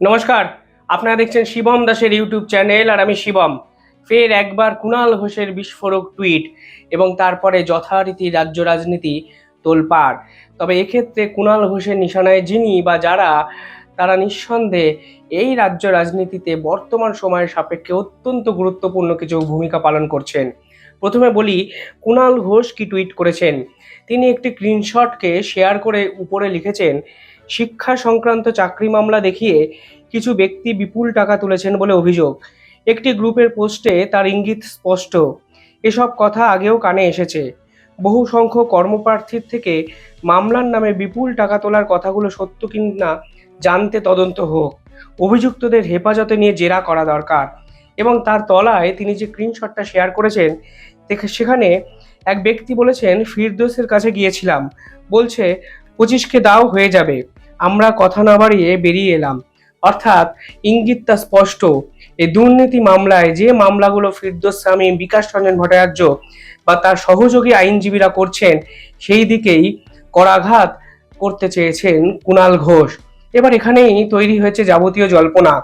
নমস্কার, আপনারা দেখছেন শিবম দাসের ইউটিউব চ্যানেল আর আমি শিবম। ফের একবার কুণাল ঘোষের বিস্ফোরক টুইট এবং তারপরে যথারীতি রাজ্য রাজনীতি তোলপাড়। তবে এক্ষেত্রে কুণাল ঘোষের নিশানায় যিনি বা যারা, তারা নিঃসন্দেহে এই রাজ্য রাজনীতিতে বর্তমান সময়ের সাপেক্ষে অত্যন্ত গুরুত্বপূর্ণ কিছু ভূমিকা পালন করছেন। প্রথমে বলি কুণাল ঘোষ কি টুইট করেছেন? তিনি একটি স্ক্রিনশটকে শেয়ার করে উপরে লিখেছেন শিক্ষা সংক্রান্ত চাকরি মামলা দেখিয়ে কিছু ব্যক্তি বিপুল টাকা তুলেছেন বলে অভিযোগ। একটি গ্রুপের পোস্টে তার ইঙ্গিত স্পষ্ট। এসব কথা আগেও কানে এসেছে। বহু সংখ্যক কর্মপ্রার্থীর থেকে মামলার নামে বিপুল টাকা তোলার কথাগুলো সত্য কিনা জানতে তদন্ত হোক। অভিযুক্তদের হেফাজতে নিয়ে জেরা করা দরকার এবং তার তলায় তিনি যে স্ক্রিনশটটা শেয়ার করেছেন সেখানে এক ব্যক্তি বলেছেন, ফিরদোসের কাছে গিয়েছিলাম। বলছে পঁচিশকে দাও হয়ে যাবে। আমরা কথা না বাড়িয়ে বেরিয়ে এলাম। অর্থাৎ ইঙ্গিতটা স্পষ্ট। এই দুর্নীতি মামলায় যে মামলাগুলো ফিরদোস স্বামী বিকাশ রঞ্জন ভট্টাচার্য বা তার সহযোগী আইনজীবীরা করছেন, সেই দিকেই করাঘাত করতে চেয়েছেন কুণাল ঘোষ। এবার এখানেই তৈরি হয়েছে যাবতীয় জল্পনা।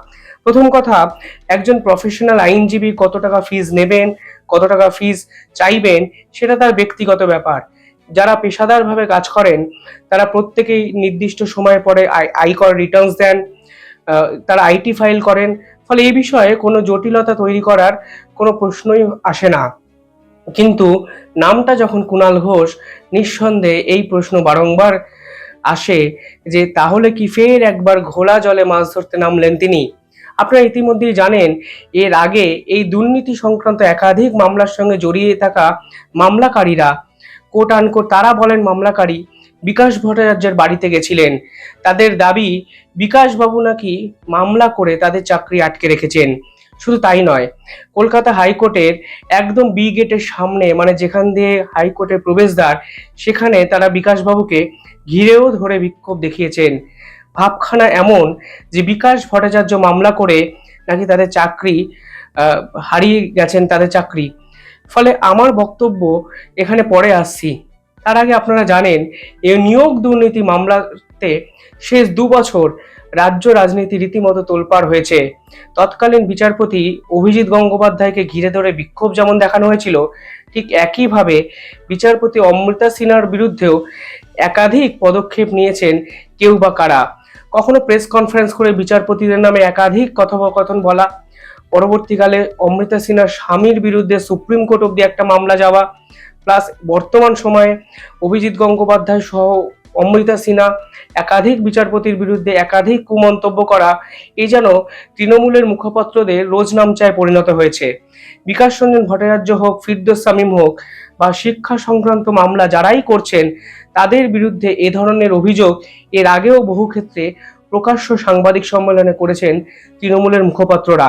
প্রথম কথা, একজন প্রফেশনাল আইনজীবী কত টাকা ফিজ নেবেন, কত টাকা ফিজ চাইবেন, সেটা তার ব্যক্তিগত ব্যাপার। যারা পেশাদারভাবে কাজ করেন, তারা প্রত্যেকেই নির্দিষ্ট সময় পরে আয়- আয়কর রিটার্নস দেন তারা আইটি ফাইল করেন। ফলে এই বিষয়ে কোনো জটিলতা তৈরি করার কোনো প্রশ্নই আসে না। কিন্তু নামটা যখন কুণাল ঘোষ, নিঃসন্দেহে এই প্রশ্ন বারংবার আসে যে, তাহলে কি ফের একবার ঘোলা জলে মাছ ধরতে নামলেন তিনি? আপনারা ইতিমধ্যেই জানেন, এর আগে এই দুর্নীতি সংক্রান্ত একাধিক মামলার সঙ্গে জড়িয়ে থাকা মামলাকারীরা কোট আনকোট তারা বলেন মামলাকারী বিকাশ ভট্টাচার্যের বাড়িতে গেছিলেন। তাদের দাবি বিকাশবাবু নাকি মামলা করে তাদের চাকরি আটকে রেখেছেন। শুধু তাই নয়, কলকাতা হাইকোর্টের একদম বি গেটের সামনে মানে যেখান দিয়ে হাইকোর্টের প্রবেশদ্বার, সেখানে তারা বিকাশবাবুকে ঘিরেও ধরে বিক্ষোভ দেখিয়েছেন। ভাবখানা এমন যে বিকাশ ভট্টাচার্য মামলা করে নাকি তাদের চাকরি হারিয়ে গেছেন তাদের চাকরি। ফলে আমার বক্তব্য এখানে পরে আসছি। তার আগে আপনারা জানেন এই নিয়োগ দুর্নীতি মামলাতে শেষ দু বছর রাজ্য রাজনীতি রীতিমতো তোলপাড় হয়েছে। তৎকালীন বিচারপতি অভিজিৎ গঙ্গোপাধ্যায়কে ঘিরে ধরে বিক্ষোভ যেমন দেখানো হয়েছিল, ঠিক একইভাবে বিচারপতি অমৃতা সিনহার বিরুদ্ধেও একাধিক পদক্ষেপ নিয়েছেন কেউ বা কারা। কখনো প্রেস কনফারেন্স করে বিচারপতিদের নামে একাধিক কথোপকথন বলা পরবর্তীকালে অমৃতা সিনহার স্বামীর বিরুদ্ধে সুপ্রিম কোর্ট অব্দি একটা মামলা যাওয়া, প্লাস বর্তমান সময়ে অভিজিৎ গঙ্গোপাধ্যায় সহ অমৃতা সিনহা একাধিক বিচারপতির বিরুদ্ধে একাধিক কুমন্তব্য করা এই যেন তৃণমূলের মুখপাত্রদের রোজ নামচায় পরিণত হয়েছে। বিকাশ রঞ্জন ভট্টাচার্য হোক, ফিরদোস সামিম হোক, বা শিক্ষা সংক্রান্ত মামলা যারাই করছেন, তাদের বিরুদ্ধে এ ধরনের অভিযোগ এর আগেও বহু ক্ষেত্রে প্রকাশ্য সাংবাদিক সম্মেলনে করেছেন তৃণমূলের মুখপাত্ররা।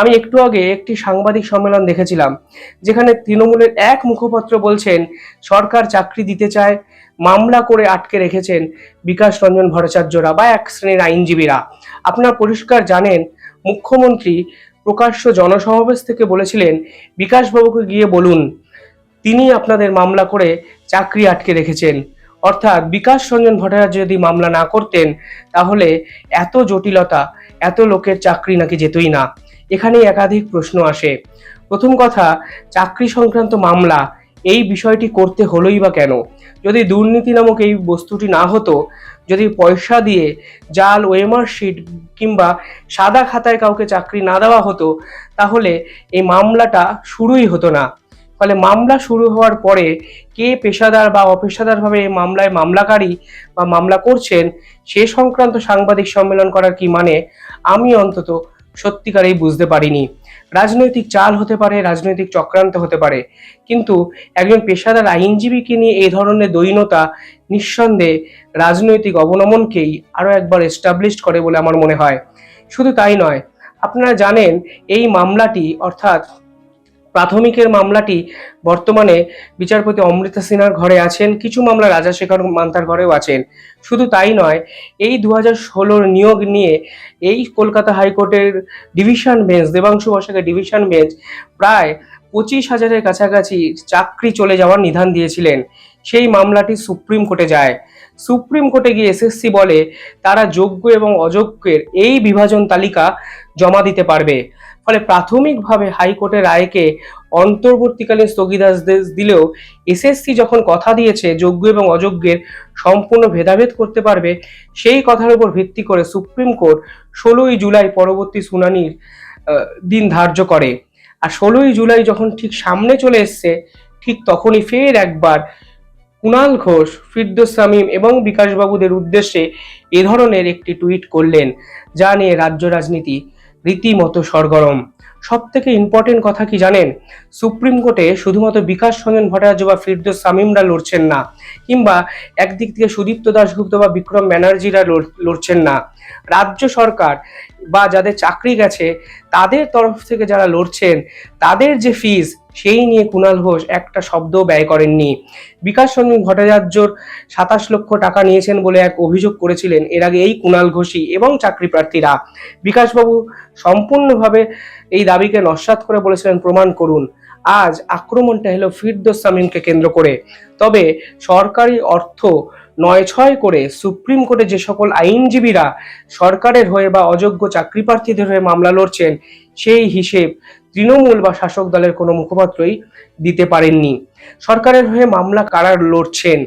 আমি একটু আগে একটি সাংবাদিক সম্মেলন দেখেছিলাম, যেখানে তৃণমূলের এক মুখপাত্র বলছেন, সরকার চাকরি দিতে চায়, মামলা করে আটকে রেখেছেন বিকাশ রঞ্জন ভট্টাচার্যরা বা এক শ্রেণির আইনজীবীরা। আপনারা পরিষ্কার জানেন, মুখ্যমন্ত্রী প্রকাশ্য জনসমাবেশ থেকে বলেছিলেন বিকাশবাবুকে গিয়ে বলুন, তিনি আপনাদের মামলা করে চাকরি আটকে রেখেছেন। অর্থাৎ বিকাশ রঞ্জন ভট্টাচার্য যদি মামলা না করতেন, তাহলে এত জটিলতা, এত লোকের চাকরি নাকি যেতই না। এখানেই একাধিক প্রশ্ন আসে। প্রথম কথা, চাকরি সংক্রান্ত মামলা, এই বিষয়টি করতে হলোই বা কেন? যদি দুর্নীতি নামক এই বস্তুটি না হতো, যদি পয়সা দিয়ে জাল ওয়েমার শিট কিংবা সাদা খাতায় কাউকে চাকরি না দেওয়া হতো, তাহলে এই মামলাটা শুরুই হতো না। ফলে মামলা শুরু হওয়ার পরে কে পেশাদার বা অপেশাদারভাবে এই মামলায় মামলাকারী বা মামলা করছেন, সে সংক্রান্ত সাংবাদিক সম্মেলন করার কি মানে? আমি অন্তত সত্যিকারেই বুঝতে পারিনি। রাজনৈতিক চাল হতে পারে, রাজনৈতিক চক্রান্ত হতে পারে, কিন্তু একজন পেশাদার আইনজীবীকে নিয়ে এই ধরনের দৈনতা নিঃসন্দেহে রাজনৈতিক অবনমনকেই আরও একবার এস্টাবলিশড করে বলে আমার মনে হয়। শুধু তাই নয়, আপনারা জানেন এই মামলাটি অর্থাৎ প্রাথমিকের মামলাটি বর্তমানে বিচারপতি অমৃতা সিনহার ঘরে আছেন, কিছু মামলা রাজাশেখর মান্তার ঘরেও আছেন। শুধু তাই নয়, এই দু হাজার ষোলোর নিয়োগ নিয়ে এই কলকাতা হাইকোর্টের ডিভিশন বেঞ্চ, দেবাংশু বসাকের ডিভিশন বেঞ্চ প্রায় পঁচিশ হাজারের কাছাকাছি চাকরি চলে যাওয়ার নিধান দিয়েছিলেন। সেই মামলাটি সুপ্রিম কোর্টে যায়। সুপ্রিম কোর্টে গিয়ে এসএসসি বলে তারা যোগ্য এবং অযোগ্যের এই বিভাজন তালিকা জমা দিতে পারবে। ফলে প্রাথমিকভাবে হাইকোর্টের রায়কে অন্তর্বর্তীকালীন স্থগিতাদেশ দিলেও এসএসসি যখন কথা দিয়েছে যোগ্য এবং অযোগ্যের সম্পূর্ণ ভেদাভেদ করতে পারবে, সেই কথার উপর ভিত্তি করে সুপ্রিম কোর্ট ষোলোই জুলাই পরবর্তী শুনানির দিন ধার্য করে। আর ষোলোই জুলাই যখন ঠিক সামনে চলে এসছে, ঠিক তখনই ফের একবার কুণাল ঘোষ, ফিরদোস সামিম এবং বিকাশবাবুদের উদ্দেশ্যে এ ধরনের একটি টুইট করলেন যা নিয়ে রাজ্য রাজনীতি রীতিমতো সরগরম। সব থেকে ইম্পর্টেন্ট কথা কি জানেন? সুপ্রিম কোর্টে শুধুমাত্র বিকাশ রঞ্জন ভট্টাচার্য বা ফিরদোস সামিমরা লড়ছেন না, কিংবা একদিক থেকে সুদীপ্ত দাশগুপ্ত বা বিক্রম ব্যানার্জিরা লড়ছেন না। রাজ্য সরকার বা যাদের চাকরি গেছে, তাদের তরফ থেকে যারা লড়ছেন, তাদের যে ফিস সেই নিয়ে কুণাল ঘোষ একটা শব্দ ব্যয় করেননি। বিকাশ রঞ্জন ভট্টাচার্যর সাতাশ লক্ষ টাকা নিয়েছেন বলে এক অভিযোগ করেছিলেন। এর আগে এই কুণাল ঘোষই এবং চাকরি প্রার্থীরা। বিকাশবাবু সম্পূর্ণভাবে এই দাবিকে নস্যাৎ করে বলেছিলেন, প্রমাণ করুন। আজ আক্রমণটা হলো ফিরদোস সামিমকে কেন্দ্র করে। তবে সরকারি অর্থ নয় ছয় করে সুপ্রিম কোর্টে যে সকল আইনজীবীরা সরকারের হয়ে বা অযোগ্য চাকরি প্রার্থীদের হয়ে মামলা লড়ছেন, সেই হিসেব তৃণমূল বা শাসক দলের কোনো মুখপাত্রই দিতে পারেননি। সরকারের হয়ে মামলা কারা লড়ছেন?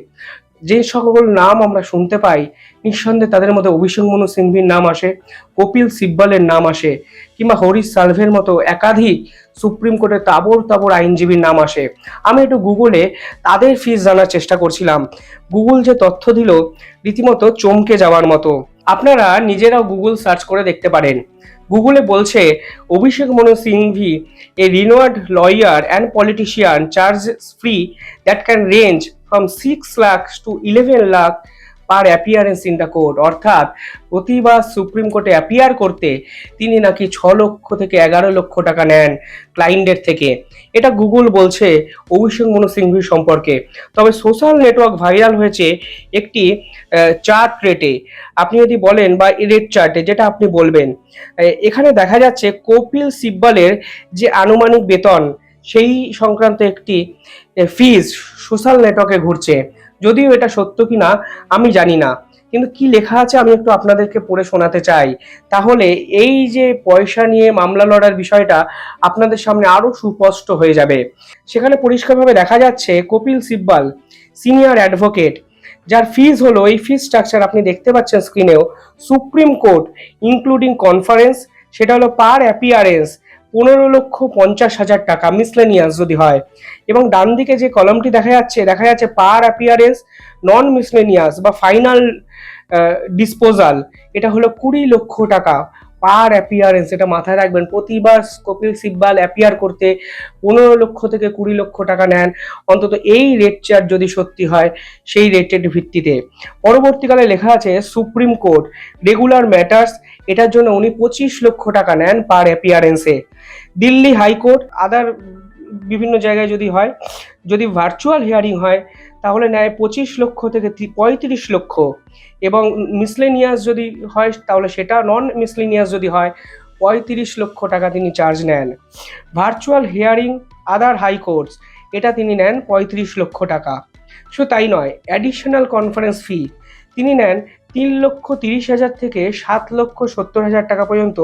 যে সকল নাম আমরা শুনতে পাই, নিঃসন্দেহে তাদের মধ্যে অভিষেক মনু সিংভির নাম আসে, কপিল সিব্বলের নাম আসে, কিংবা হরিশ সালভের মতো একাধিক সুপ্রিম কোর্টের তাবর তাবর আইনজীবীর নাম আসে। আমি একটু গুগলে তাদের ফিস জানার চেষ্টা করছিলাম। গুগল যে তথ্য দিল, রীতিমতো চমকে যাওয়ার মতো। আপনারা নিজেরাও গুগল সার্চ করে দেখতে পারেন। গুগলে বলছে, Abhishek Manu Singhvi a renowned lawyer and politician charge free that can range from six lakh to eleven lakh per appearance in the court অর্থাৎ প্রতিবার সুপ্রিম কোর্টে অ্যাপিয়ার করতে তিনি নাকি ছ লক্ষ থেকে এগারো লক্ষ টাকা নেন ক্লায়েন্টের থেকে। এটা গুগল বলছে অভিষেক মনু সিংভি সম্পর্কে। তবে সোশ্যাল নেটওয়ার্ক ভাইরাল হয়েছে একটি চার্ট রেটে আপনি যদি বলেন বা রেট চার্টে যেটা আপনি বলবেন এখানে দেখা যাচ্ছে কপিল সিব্বলের যে আনুমানিক বেতন, সেই সংক্রান্ত একটি ফিজ সোশ্যাল নেটওয়ার্কে ঘুরছে। যদিও এটা সত্য কি না আমি জানি না। কিন্তু কি লেখা আছে আমি একটু আপনাদেরকে পড়ে শোনাতে চাই। তাহলে এই যে পয়সা নিয়ে মামলা লড়ার বিষয়টা আপনাদের সামনে আরও সুস্পষ্ট হয়ে যাবে। সেখানে পরিষ্কারভাবে দেখা যাচ্ছে কপিল সিব্বল সিনিয়র অ্যাডভোকেট যার ফিজ হলো, এই ফিজ স্ট্রাকচার আপনি দেখতে পাচ্ছেন স্ক্রিনেও সুপ্রিম কোর্ট ইনক্লুডিং কনফারেন্স সেটা হলো পার অ্যাপিয়ারেন্স পনেরো লক্ষ পঞ্চাশ হাজার টাকা মিসলেনিয়াস যদি হয়। এবং ডান দিকে যে কলমটি দেখা যাচ্ছে দেখা যাচ্ছে পার অ্যাপিয়ারেন্স নন মিসলেনিয়াস বা ফাইনাল ডিসপোজাল এটা হলো কুড়ি লক্ষ টাকা। পার অ্যাপিয়ারেন্স এটা মাথায় রাখবেন। প্রতিবার কপিল সিব্বাল অ্যাপিয়ার করতে পনেরো লক্ষ থেকে কুড়ি লক্ষ টাকা নেন। অন্তত এই রেট চার্ট যদি সত্যি হয়, সেই রেটের ভিত্তিতে। পরবর্তীকালে লেখা আছে সুপ্রিম কোর্ট রেগুলার ম্যাটার্স এটার জন্য উনি পঁচিশ লক্ষ টাকা নেন পার অ্যাপিয়ারেন্সে দিল্লি হাইকোর্ট আদার বিভিন্ন জায়গায় যদি হয় যদি ভার্চুয়াল হিয়ারিং হয়, তাহলে নেয় পঁচিশ লক্ষ থেকে পঁয়ত্রিশ লক্ষ। এবং মিসলেনিয়াস যদি হয়, তাহলে সেটা নন মিসলেনিয়াস যদি হয়, পঁয়ত্রিশ লক্ষ টাকা তিনি চার্জ নেন। Virtual hearing other high high courts এটা তিনি নেন পঁয়ত্রিশ লক্ষ টাকা। শুধু তাই নয় অ্যাডিশনাল কনফারেন্স ফি তিনি নেন তিন লক্ষ তিরিশ হাজার থেকে সাত লক্ষ সত্তর হাজার টাকা পর্যন্ত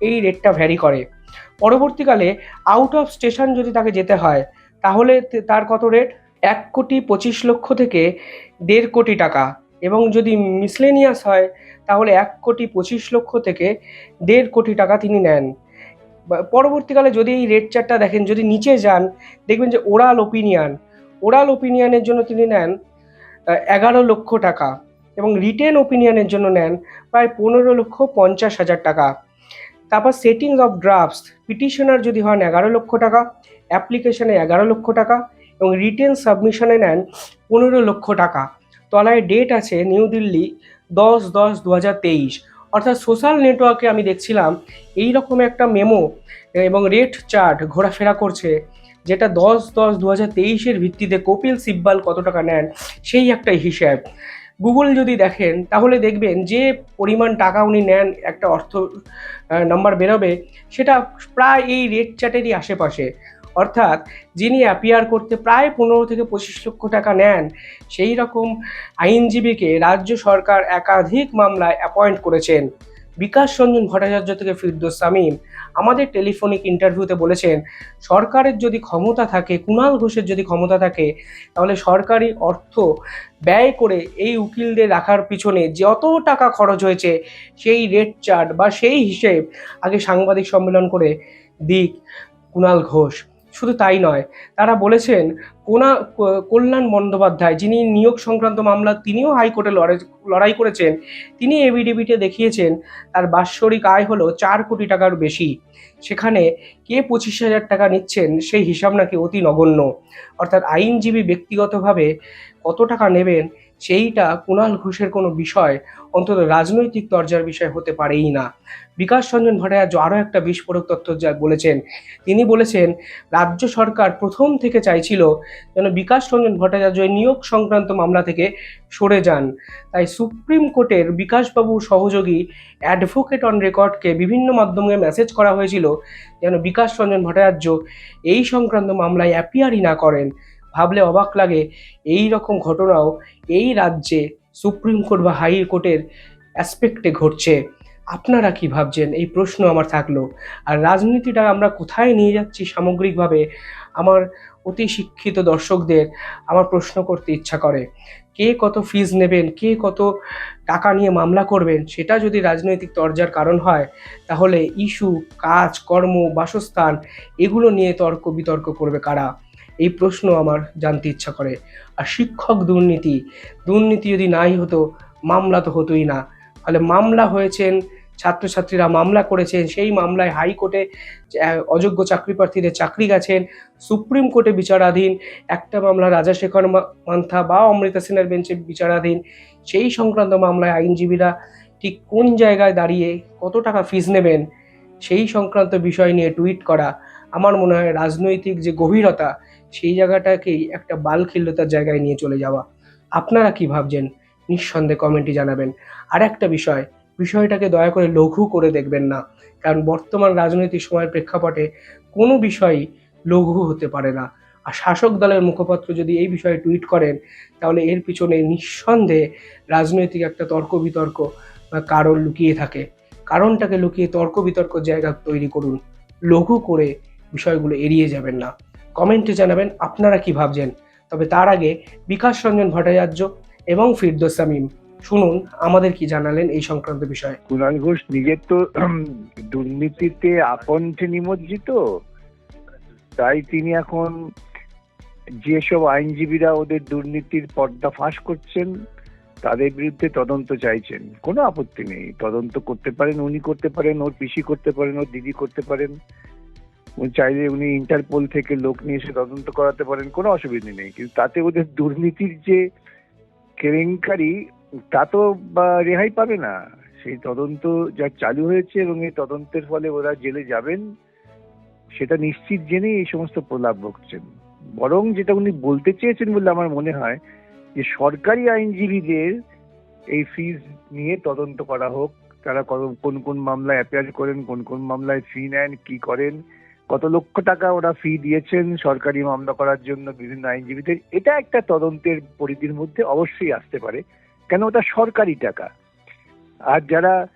এই রেটটা ভ্যারি করে। পরবর্তীকালে আউট অফ স্টেশন যদি তাকে যেতে হয় তাহলে তার কত রেট এক কোটি পঁচিশ লক্ষ থেকে দেড় কোটি টাকা। এবং যদি মিসলেনিয়াস হয়, তাহলে এক কোটি পঁচিশ লক্ষ থেকে দেড় কোটি টাকা তিনি নেন। পরবর্তীকালে যদি এই রেট চার্টটা দেখেন, যদি নিচে যান, দেখবেন যে ওরাল ওপিনিয়ন ওরাল ওপিনিয়নের জন্য তিনি নেন এগারো লক্ষ টাকা এবং রিটেন ওপিনিয়নের জন্য নেন, প্রায় পনেরো লক্ষ পঞ্চাশ হাজার টাকা। তারপর সেটিংস অফ ড্রাফটস পিটিশনার যদি হন এগারো লক্ষ টাকা অ্যাপ্লিকেশনে এগারো লক্ষ টাকা এবং রিটেন সাবমিশনে নেন পনেরো লক্ষ টাকা। তলায় ডেট আছে নিউ দিল্লি দশ দশ দু হাজার তেইশ। অর্থাৎ সোশ্যাল নেটওয়ার্কে আমি দেখছিলাম এই রকম একটা মেমো এবং রেট চার্ট ঘোরাফেরা করছে, যেটা দশ দশ দু হাজার তেইশের ভিত্তিতে কপিল সিব্বাল কত টাকা নেন, সেই একটা হিসাব। গুগল যদি দেখেন, তাহলে দেখবেন যে পরিমাণ টাকা উনি নেন, একটা অর্থ নাম্বার বেরোবে, সেটা প্রায় এই রেট চ্যাটেরই আশেপাশে। অর্থাৎ যিনি অ্যাপিয়ার করতে প্রায় পনেরো থেকে পঁচিশ লক্ষ টাকা নেন, সেই রকম আইনজীবীকে রাজ্য সরকার একাধিক মামলায় অ্যাপয়েন্ট করেছেন। বিকাশ রঞ্জন ভট্টাচার্য থেকে ফিরদোস সামিম আমাদের টেলিফোনিক ইন্টারভিউতে বলেছেন, সরকারের যদি ক্ষমতা থাকে কুণাল ঘোষের যদি ক্ষমতা থাকে, তাহলে সরকারি অর্থ ব্যয় করে এই উকিলদের রাখার পিছনে যত টাকা খরচ হয়েছে, সেই রেট চার্ট বা সেই হিসেব আগে সাংবাদিক সম্মেলন করে দিক কুণাল ঘোষ। শুধু তাই নয়, তারা বলেছেন, কোনা কল্যাণ বন্দ্যোপাধ্যায় যিনি নিয়োগ সংক্রান্ত মামলা তিনিও হাইকোর্টে লড়াই লড়াই করেছেন, তিনি এভিডেভিটে দেখিয়েছেন, তার বাৎসরিক আয় হলো চার কোটি টাকার বেশি। সেখানে কে পঁচিশ হাজার টাকা নিচ্ছেন সেই হিসাব নাকি অতি নগণ্য। অর্থাৎ আইনজীবী ব্যক্তিগতভাবে কত টাকা নেবেন সেইটা কুণাল ঘোষের কোনো বিষয়, অন্তত রাজনৈতিক তর্জার বিষয় হতে পারেই না। বিকাশ রঞ্জন ভট্টাচার্য আরও একটা বিস্ফোরক তথ্য যা বলেছেন। তিনি বলেছেন, রাজ্য সরকার প্রথম থেকে চাইছিল যেন বিকাশ রঞ্জন ভট্টাচার্য নিয়োগ সংক্রান্ত মামলা থেকে সরে যান। তাই সুপ্রিম কোর্টের বিকাশবাবুর সহযোগী অ্যাডভোকেট অন রেকর্ডকে বিভিন্ন মাধ্যমে মেসেজ করা হয়েছিল যেন বিকাশ রঞ্জন ভট্টাচার্য এই সংক্রান্ত মামলায় অ্যাপিয়ারই না করেন। ভাবলে অবাক লাগে এই রকম ঘটনাও এই রাজ্যে সুপ্রিম কোর্ট বা হাই কোর্টের অ্যাসপেক্টে ঘটছে। আপনারা কি ভাবছেন? এই প্রশ্ন আমার থাকল। আর রাজনীতিটা আমরা কোথায় নিয়ে যাচ্ছি সামগ্রিকভাবে? আমার অতি শিক্ষিত দর্শকদের আমার প্রশ্ন করতে ইচ্ছা করে। কে কত ফিজ নেবেন? কে কত টাকা নিয়ে মামলা করবেন? সেটা যদি রাজনৈতিক তর্জার কারণ হয়, তাহলে ইস্যু কাজ, কর্ম, বাসস্থান, এগুলো নিয়ে তর্ক বিতর্ক করবে কারা? এই প্রশ্ন আমার জানতে ইচ্ছা করে। আর শিক্ষক দুর্নীতি দুর্নীতি যদি নাই হতো, মামলা তো হতোই না। ফলে মামলা হয়েছেন, ছাত্রছাত্রীরা মামলা করেছেন, সেই মামলায় হাইকোর্টে অযোগ্য চাকরি প্রার্থীদের চাকরি গেছেন, সুপ্রিম কোর্টে বিচারাধীন, একটা মামলা রাজাশেখর মান্থা বা অমৃতা সেনের বেঞ্চে বিচারাধীন, সেই সংক্রান্ত মামলায় আইনজীবীরা ঠিক কোন জায়গায় দাঁড়িয়ে কত টাকা ফিজ নেবেন, সেই সংক্রান্ত বিষয় নিয়ে টুইট করা, আমার মনে হয় রাজনৈতিক যে গভীরতা সেই জায়গাটাকেই একটা বালখিল্যতার জায়গায় নিয়ে চলে যাওয়া। আপনারা কি ভাবছেন? নিঃসন্দেহে কমেন্টে জানাবেন। আর একটা বিষয়, বিষয়টাকে দয়া করে লঘু করে দেখবেন না, কারণ বর্তমান রাজনৈতিক সময়ের প্রেক্ষাপটে কোনো বিষয়ই লঘু হতে পারে না। আর শাসক দলের মুখপাত্র যদি এই বিষয়ে টুইট করেন, তাহলে এর পিছনে নিঃসন্দেহে রাজনৈতিক একটা তর্ক বিতর্ক বা কারণ লুকিয়ে থাকে। কারণটাকে লুকিয়ে তর্ক বিতর্ক জায়গা তৈরি করুন। লঘু করে বিষয়গুলো এড়িয়ে যাবেন না। কমেন্টে জানাবেন আপনারা কি ভাবছেন। তবে তার আগে বিকাশ রঞ্জন ভট্টাচার্য এবং ফিরদোস সামিম শুনুন আমাদের কি জানালেন এই সংক্রান্ত বিষয়ে। কুণাল ঘোষ নিজের তো দুর্নীতিতে আপন্থে নিমজ্জিত, তাই তিনি এখন যেসব আইনজীবীরা ওদের দুর্নীতির পর্দা ফাঁস করছেন, তাদের বিরুদ্ধে তদন্ত চাইছেন। কোনো আপত্তি নেই। তদন্ত করতে পারেন, উনি করতে পারেন, ওর পিসি করতে পারেন, ওর দিদি করতে পারেন। চাইলে উনি ইন্টারপোল থেকে লোক নিয়ে এসে তদন্ত করাতে পারেন, কোনো অসুবিধা নেই। কিন্তু তাতে ওদের দুর্নীতির যে কেলেঙ্কারি, তা তো রেহাই পাবে না। সেই তদন্ত যা চালু হয়েছে এবং এই তদন্তের ফলে ওরা জেলে যাবেন, সেটা নিশ্চিত জেনেই এই সমস্ত প্রলাপ ভুগছেন বরং যেটা উনি বলতে চেয়েছেন বলে আমার মনে হয়, যে সরকারি আইনজীবীদের এই ফিজ নিয়ে তদন্ত করা হোক, তারা কোন কোন মামলায় অ্যাপিয়ার করেন, কোন কোন মামলায় ফি নেন, কি করেন কত লক্ষ টাকা ওরা ফি দিয়েছেন সরকারি মামলা করার জন্য বিভিন্ন আইনজীবীদের, এটা একটা তদন্তের পরিধির মধ্যে অবশ্যই আসতে পারে। কেন ওটা সরকারি টাকা? আর যারা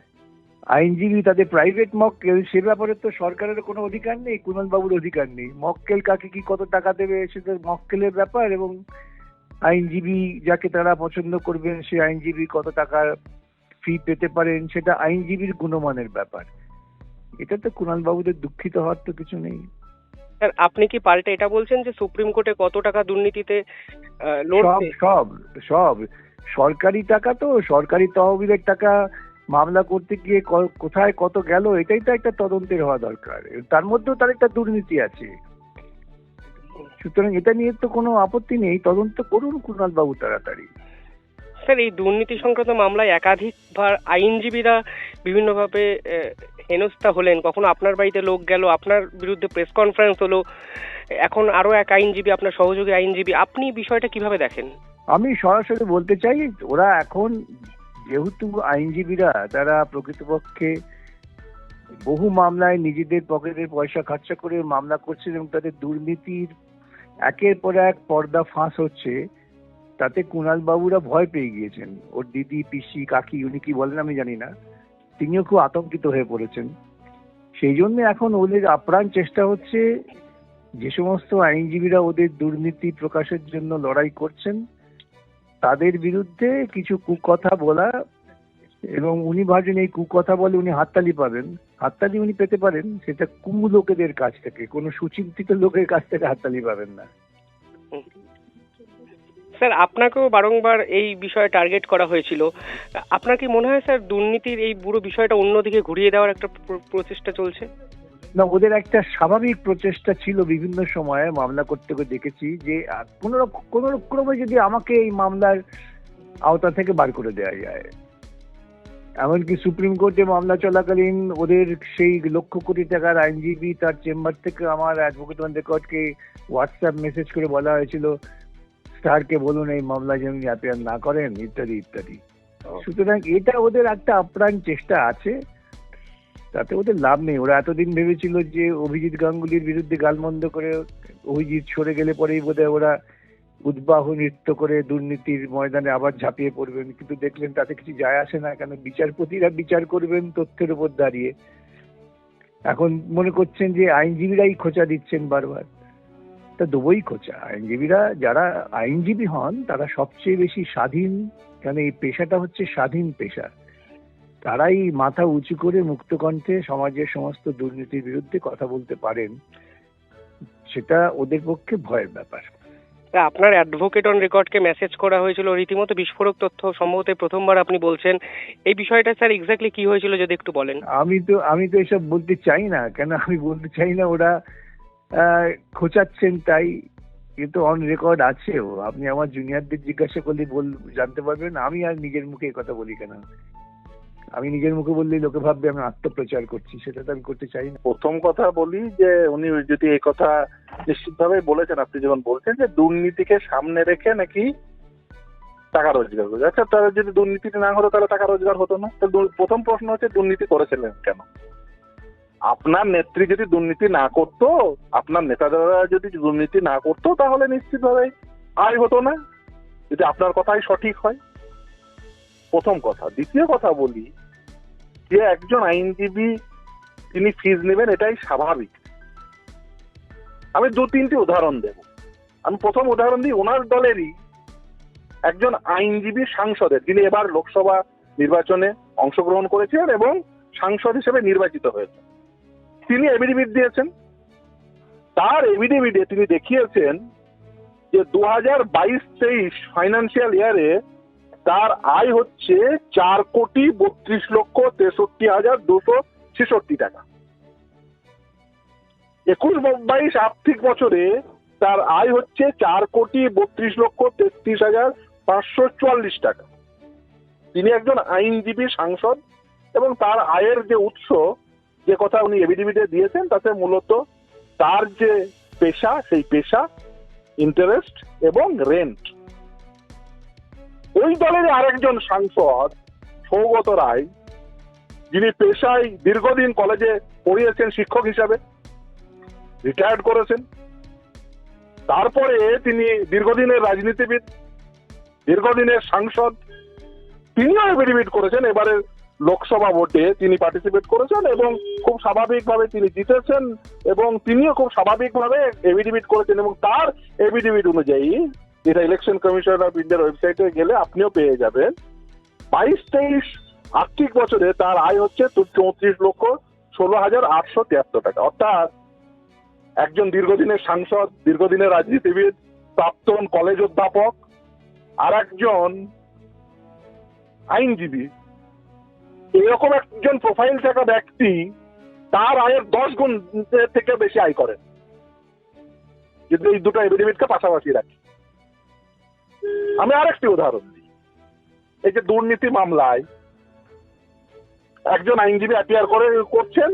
আইনজীবী, তাদের প্রাইভেট মক্কেল, সে ব্যাপারে তো সরকারের কোনো অধিকার নেই কুণাল বাবুর অধিকার নেই। মক্কেল কাকে কি কত টাকা দেবে, সেটা মক্কেলের ব্যাপার এবং আইনজীবী যাকে তারা পছন্দ করবেন, সে আইনজীবী কত টাকার ফি পেতে পারেন, সেটা আইনজীবীর গুণমানের ব্যাপার। এটা তো কুণাল বাবুদের দুঃখিত হওয়ার তো কিছু নেই। স্যার আপনি কি পাল্টে এটা বলছেন যে সুপ্রিম কোর্টে কত টাকা দুর্নীতিতে সব সব সব। সরকারি টাকা তো সরকারি তহবিলের টাকা মামলা করতে গিয়ে কোথায় কত গেল এটাই তো একটা তদন্তের হওয়া দরকার। তার মধ্যেও তার একটা দুর্নীতি আছে। সুতরাং এটা নিয়ে তো কোনো আপত্তি নেই। তদন্ত করুন কুণাল বাবু তাড়াতাড়ি। স্যার, এই দুর্নীতি সংক্রান্ত মামলায় একাধিকবার আইনজীবীরা বিভিন্নভাবে হেনস্থা হলেন। কখনো আপনার বাড়িতে লোক গেল, আপনার বিরুদ্ধে প্রেস কনফারেন্স হলো। এখন আরও এক আইনজীবী, আপনার সহযোগী আইনজীবী, আপনি বিষয়টা কীভাবে দেখেন? আমি সরাসরি বলতে চাই, ওরা এখন যেহেতু আইনজীবীরা, তারা প্রকৃতপক্ষে বহু মামলায় নিজেদের পকেটের পয়সা খরচা করে মামলা করছেন এবং তাদের দুর্নীতির একের পর এক পর্দা ফাঁস হচ্ছে। তাতে কুণাল বাবুরা ভয় পেয়ে গিয়েছেন। ওর দিদি, পিসি, কাকি, উনি কি বলেন আমি জানি না। তিনিও খুব আতঙ্কিত হয়ে পড়েছেন। সেই জন্য এখন ওদের আপ্রাণ চেষ্টা হচ্ছে যে সমস্ত আইনজীবীরা ওদের দুর্নীতি প্রকাশের জন্য লড়াই করছেন, তাদের বিরুদ্ধে কিছু কুকথা বলা এবং উনি ভাবেন এই কুকথা বলে উনি হাততালি পাবেন। হাততালি উনি পেতে পারেন, সেটা কুমু লোকেদের কাছ থেকে, কোনো সুচিন্তিত লোকের কাছ থেকে হাততালি পাবেন না। স্যার, আপনাকেও বারংবার এই বিষয়ে টার্গেট করা হয়েছিল। আপনার কি মনে হয় স্যার, দুর্নীতির এই পুরো বিষয়টা অন্যদিকে ঘুরিয়ে দেওয়ার একটা প্রচেষ্টা চলছে? না, ওদের একটা স্বাভাবিক প্রচেষ্টা ছিল বিভিন্ন সময়ে, মামলা করতে গিয়ে দেখেছি যে কোনো কোনো ক্রমে যদি আমাকে এই মামলার আওতা থেকে বার করে দেওয়া যায়। এমনকি সুপ্রিম কোর্টে মামলা চলাকালীন ওদের সেই লক্ষ কোটি টাকার আইনজীবী তার চেম্বার থেকে আমার অ্যাডভোকেট রেকর্ডকে হোয়াটসঅ্যাপ মেসেজ করে বলা হয়েছিল স্টারকে বলুন এই মামলা যেন অ্যাপিয়ার না করেন ইত্যাদি ইত্যাদি। সুতরাং এটা ওদের একটা আপ্রাণ চেষ্টা আছে। তাতে ওদের লাভ নেই। ওরা এতদিন ভেবেছিল যে অভিজিৎ গাঙ্গুলির বিরুদ্ধে গালমন্দ করে অভিজিৎ সরে গেলে পরেই বোধহয় ওরা উদ্বাহ নৃত্য করে দুর্নীতির ময়দানে আবার ঝাঁপিয়ে পড়বেন। কিন্তু দেখলেন তাতে কিছু যায় আসে না। কেন? বিচারপতিরা বিচার করবেন তথ্যের উপর দাঁড়িয়ে। এখন মনে করছেন যে আইনজীবীরাই খোঁচা দিচ্ছেন বারবার। তা দেবই খোঁচা। আইনজীবীরা যারা আইনজীবী হন তারা সবচেয়ে বেশি স্বাধীন কেন এই পেশাটা হচ্ছে স্বাধীন পেশা। তারাই মাথা উঁচু করে মুক্ত কণ্ঠে সমাজের সমস্ত দুর্নীতির বিরুদ্ধে কথা বলতে পারেন সেটা ওদের পক্ষে ভয়ের ব্যাপার। তা আপনার অ্যাডভোকেট অন রেকর্ডকে মেসেজ করা হয়েছিল রীতিমতো বিস্ফোরক তথ্য সম্ভবত প্রথমবার আপনি বলছেন। এই বিষয়টা স্যার এক্স্যাক্টলি কি হয়েছিল যদি একটু বলেন? আমি তো আমি তো এসব বলতে চাই না কেন আমি বলতে চাই না ওরা খোঁচাচ্ছেন তাই কিন্তু অন রেকর্ড আছেও। আপনি আমার জুনিয়রদের জিজ্ঞাসা করলে বল, জানতে পারবেন। আমি আর নিজের মুখে কথা বলি কেন? আমি নিজের মুখে বললেই লোকে ভাববে আমি আত্মপ্রচার করছি, সেটা তো আমি করতে চাই না। প্রথম কথা বলি যে, উনি যদি এই কথা নিশ্চিতভাবে বলেছেন, আপনি যখন বলছেন যে, দুর্নীতিকে সামনে রেখে নাকি টাকা রোজগার করবে। আচ্ছা তাহলে যদি দুর্নীতি না হতো, তাহলে টাকা রোজগার হতো না। প্রথম প্রশ্ন হচ্ছে, দুর্নীতি করেছিলেন কেন? আপনার নেত্রী যদি দুর্নীতি না করতো, আপনার নেতারা যদি দুর্নীতি না করতো, তাহলে নিশ্চিতভাবে আয় হতো না। যদি আপনার কথাই সঠিক হয়। প্রথম কথা। দ্বিতীয় কথা বলি, যে একজন আইনজীবী, তিনি ফিজ নেবেন, এটাই স্বাভাবিক। আমি দু, তিনটি উদাহরণ দেব। আমি প্রথম উদাহরণ দিই, ওনার দলেরই একজন আইনজীবী সাংসদের, যিনি এবার লোকসভা নির্বাচনে অংশগ্রহণ করেছিলেন এবং সাংসদ হিসেবে নির্বাচিত হয়েছেন। তিনি এভিডেভিট দিয়েছেন। তার এভিডেভিটে তিনি দেখিয়েছেন যে দু হাজার বাইশ তেইশ ফাইন্যান্সিয়াল ইয়ারে তার আয় হচ্ছে চার কোটি বত্রিশ লক্ষ তেষট্টি হাজার দুশো ছেষট্টি টাকা। একুশ বাইশ আর্থিক বছরে তার আয় হচ্ছে চার কোটি বত্রিশ লক্ষ তেত্রিশ হাজার পাঁচশো চুয়াল্লিশ টাকা। তিনি একজন আইনজীবী সাংসদ এবং তার আয়ের যে উৎস যে কথা উনি এভিডেভিটে দিয়েছেন, তাতে মূলত তার যে পেশা, সেই পেশা ইন্টারেস্ট এবং রেন্ট ওই দলের আরেকজন সাংসদ, সৌগত রায়, যিনি পেশায় দীর্ঘদিন কলেজে পড়িয়েছেন শিক্ষক হিসাবে রিটায়ার্ড করেছেন। তারপরে তিনি দীর্ঘদিনের রাজনীতিবিদ, দীর্ঘদিনের সাংসদ, তিনিও এফিডেভিট করেছেন। এবারে লোকসভা ভোটে তিনি পার্টিসিপেট করেছেন এবং খুব স্বাভাবিকভাবে তিনি জিতেছেন এবং তিনিও খুব স্বাভাবিকভাবে এফিডেভিট করেছেন এবং তার এফিডেভিট অনুযায়ী যেটা ইলেকশন কমিশন অফ ইন্ডিয়ার ওয়েবসাইটে গেলে আপনিও পেয়ে যাবেন। বাইশ তেইশ আর্থিক বছরে তার আয় হচ্ছে চৌত্রিশ লক্ষ ষোলো হাজার আটশো তিয়াত্তর টাকা। অর্থাৎ একজন দীর্ঘদিনের সাংসদ, দীর্ঘদিনের রাজনীতিবিদ, প্রাক্তন কলেজ অধ্যাপক আর একজন আইনজীবী। এরকম একজন প্রোফাইল থাকা ব্যক্তি তার আয়ের দশ গুণ থেকে বেশি আয় করেন যদি এই দুটো এভিডেভিটকে পাশাপাশি রাখি। আমি আরেকটি উদাহরণ দিই। এই যে দুর্নীতি মামলায় একজন আইনজীবী অ্যাপিয়ার করে, করছেন।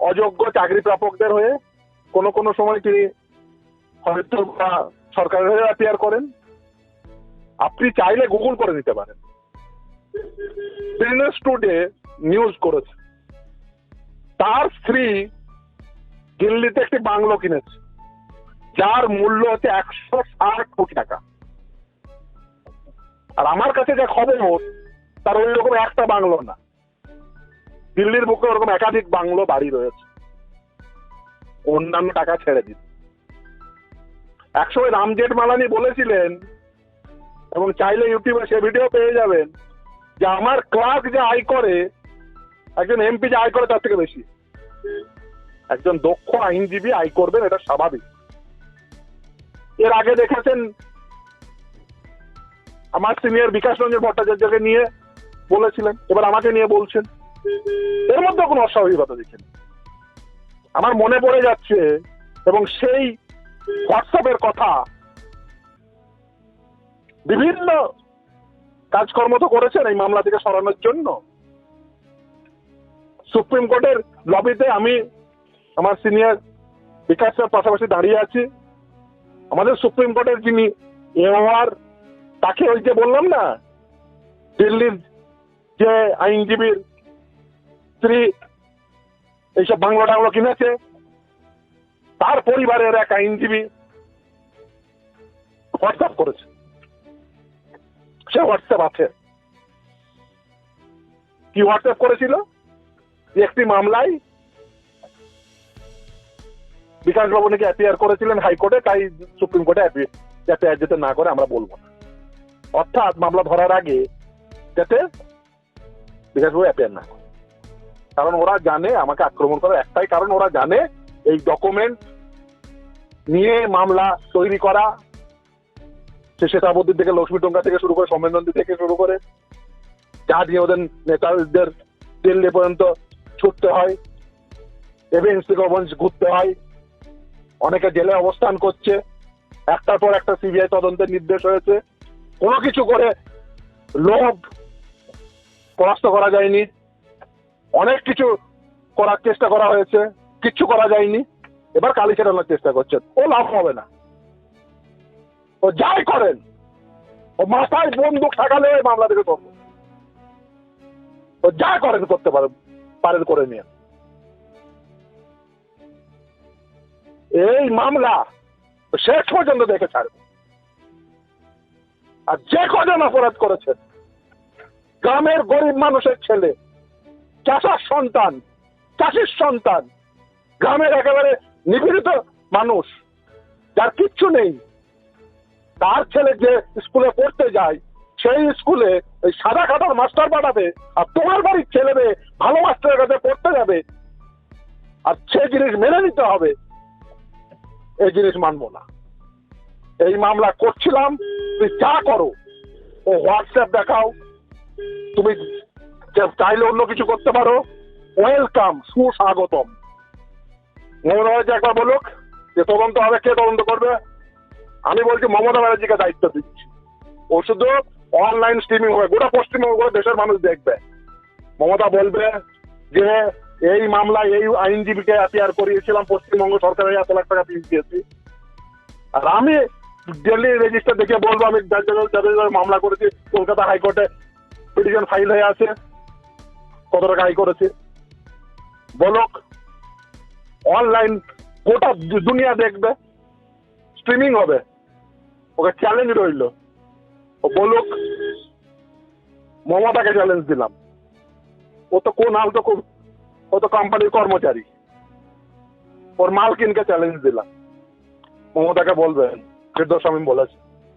অযোগ্য চাকরি প্রাপকদের হয়ে কোনো কোনো সময় তিনি হয়তো সরকারের হয়ে অ্যাপিয়ার করেন। আপনি চাইলে গুগল করে নিতে পারেন। বিজনেস টুডে নিউজ করেছে। তার স্ত্রী দিল্লিতে একটি বাংলো কিনেছে, যার মূল্য হচ্ছে একশো ষাট কোটি টাকা। আর আমার কাছে যে খবর, তার ওই রকম একটা বাংলো না। দিল্লির বুকে ওরকম একাধিক বাংলো বাড়ি রয়েছে। অন্যান্য টাকা ছেড়ে দিন একসময় রামজেঠ মালানি বলেছিলেন, এবং চাইলে ইউটিউবে সে ভিডিও পেয়ে যাবেন যে আমার ক্লার্ক যে আয় করে, একজন এমপি যে আয় করে তার থেকে বেশি। একজন দক্ষ আইনজীবী আয় করবেন, এটা স্বাভাবিক। এর আগে দেখেছেন আমার সিনিয়র বিকাশ রঞ্জন ভট্টাচার্যকে নিয়ে বলেছিলেন, এবার আমাকে নিয়ে বলছেন। এর মধ্যে কোনো অস্বাভাবিকতা দেখেন। আমার মনে পড়ে যাচ্ছে, এবং সেই হোয়াটসঅ্যাপের কথা বিভিন্ন কাজকর্ম তো করেছেন এই মামলা থেকে সরানোর জন্য। সুপ্রিম কোর্টের লবিতে আমি আমার সিনিয়র বিকাশের পাশাপাশি দাঁড়িয়ে আছি। আমাদের সুপ্রিম কোর্টের যিনি এওয়ার তাকে ওই যে বললাম না, দিল্লির যে আইনজীবীর স্ত্রী, এইসব বাংলো টাংলো কিনেছে, তার পরিবারের এক আইনজীবী হোয়াটসঅ্যাপ করেছে। সে হোয়াটসঅ্যাপ আছে। কি হোয়াটসঅ্যাপ করেছিল? একটি মামলায় বিকাশ বাবু নাকি অ্যাপিয়ার করেছিলেন হাইকোর্টে, তাই সুপ্রিম কোর্টে অ্যাপিয়ার যেতে না করে আমরা বলব না। অর্থাৎ মামলা ধরার আগে যাতে বিকাশবাবু অ্যাপিয়ার না করে। কারণ ওরা জানে, আমাকে আক্রমণ করার একটাই কারণ, ওরা জানে এই ডকুমেন্ট নিয়ে মামলা তৈরি করা সে শেখাবদ্দির থেকে লক্ষ্মী টঙ্কা থেকে শুরু করে সৌমেন্দ্রী থেকে শুরু করে যা দিয়ে ওদের নেতাদের দিল্লি পর্যন্ত ছুটতে হয় এভিডেন্স থেকে ঘুরতে হয়, অনেকে জেলে অবস্থান করছে, একটার পর একটা সিবিআই তদন্তের নির্দেশ হয়েছে, কোনো কিছু করে লোভ পরাস্ত করা যায়নি, অনেক কিছু করার চেষ্টা করা হয়েছে কিচ্ছু করা যায়নি, এবার কালি ছেড়ানোর চেষ্টা করছেন ও লাভ হবে না। ও যাই করেন। ও মাথায় বন্দুক ঠাকালে ওই মামলা থেকে করব ও যা করেন করতে পারেন পারেন করে নিয়ে। এই মামলা শেষ পর্যন্ত দেখে ছাড়বে। আর যে কজন অপরাধ করেছেন গ্রামের গরিব মানুষের ছেলে, চাষার সন্তান, চাষির সন্তান, গ্রামের একেবারে নিপীড়িত মানুষ, যার কিচ্ছু নেই তার ছেলে যে স্কুলে পড়তে যায়, সেই স্কুলে ওই সাদা খাতার মাস্টার পাঠাবে আর তোমার বাড়ির ছেলে মেয়ে ভালো মাস্টারের কাছে পড়তে যাবে। আর সেই জিনিস মেনে নিতে হবে। এই জিনিস মানবো না। এই মামলা করছিলাম তুই যা করো, ও হোয়াটসঅ্যাপ দেখাও। তুমি যে- চাইলে অন্য কিছু করতে পারো। ওয়েলকাম, সুস্বাগতম। মমতা ব্যানার্জি একবার বলুক যে তদন্ত হবে, কে তদন্ত করবে? আমি বলছি মমতা ব্যানার্জিকে দায়িত্ব দিচ্ছি। ও শুধু অনলাইন স্ট্রিমিং হবে। গোটা পশ্চিমবঙ্গ দেশের মানুষ দেখবে। মমতা বলবে যে, এই মামলায় এই আইনজীবীকে অ্যাপিয়ার করিয়েছিলাম, পশ্চিমবঙ্গ সরকারের এত লাখ টাকা ফিস দিয়েছি। আর আমি দিল্লি রেজিস্টার দেখে বলব, আমি মামলা করেছি, কলকাতা হাইকোর্টে পিটিশন ফাইল হয়ে আছে, কত টাকা হাই করেছে। বলুক অনলাইন গোটা দুনিয়া দেখবে স্ট্রিমিং হবে। ওকে চ্যালেঞ্জ রইল। ও বলুক, মমতাকে চ্যালেঞ্জ দিলাম। ও তো কোন হাল তো ও তো কোম্পানির কর্মচারী। ওর মালকিনকে চ্যালেঞ্জ দিলাম। মমতাকে বলবেন, ফিরদোস আমি বলেছি